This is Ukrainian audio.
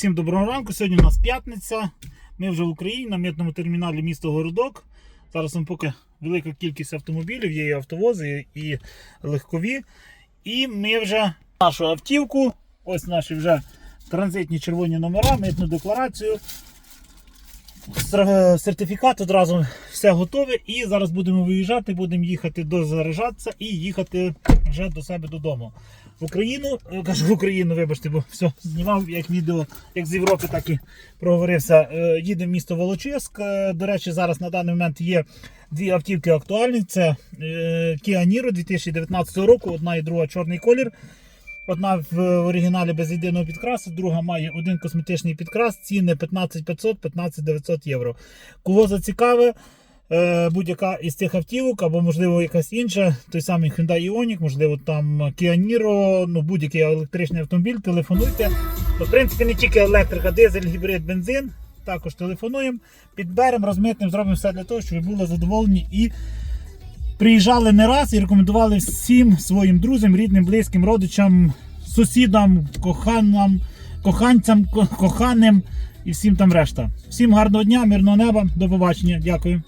всім доброго ранку. Сьогодні у нас п'ятниця. Ми вже в Україні на митному терміналі місто Городок. Зараз вам поки велика кількість автомобілів, є і автовози, і легкові. І ми вже нашу автівку, ось наші вже транзитні червоні номера, митну декларацію. Стра- Сертифікат одразу все готове. І зараз будемо виїжджати, будемо їхати дозаряджатися і їхати вже до себе додому. В Україну, е, кажу в Україну, вибачте, бо все знімав як відео, як з Європи, так і проговорився. Е, Їдемо в місто Волочиськ. Е, До речі, зараз на даний момент є дві автівки актуальні. Це е, Kia Niro 2019 року, одна і друга чорний колір. Одна в оригіналі без єдиного підкрасу, друга має один косметичний підкрас, ціни 15500 15900 євро. Кого зацікавить, е, будь-яка із цих автівок, або, можливо, якась інша, той самий Hyundai Ioniq, можливо, там Kia Niro, ну будь-який електричний автомобіль, телефонуйте. Ну, В принципі, не тільки електрика, дизель, гібрид, бензин. Також телефонуємо, підберемо, розмитнемо, зробимо все для того, щоб ви були задоволені і приїжджали не раз і рекомендували всім своїм друзям, рідним, близьким, родичам, сусідам, коханам, коханцям, ко- коханим і всім там решта. Всім гарного дня, мирного неба, до побачення. Дякую.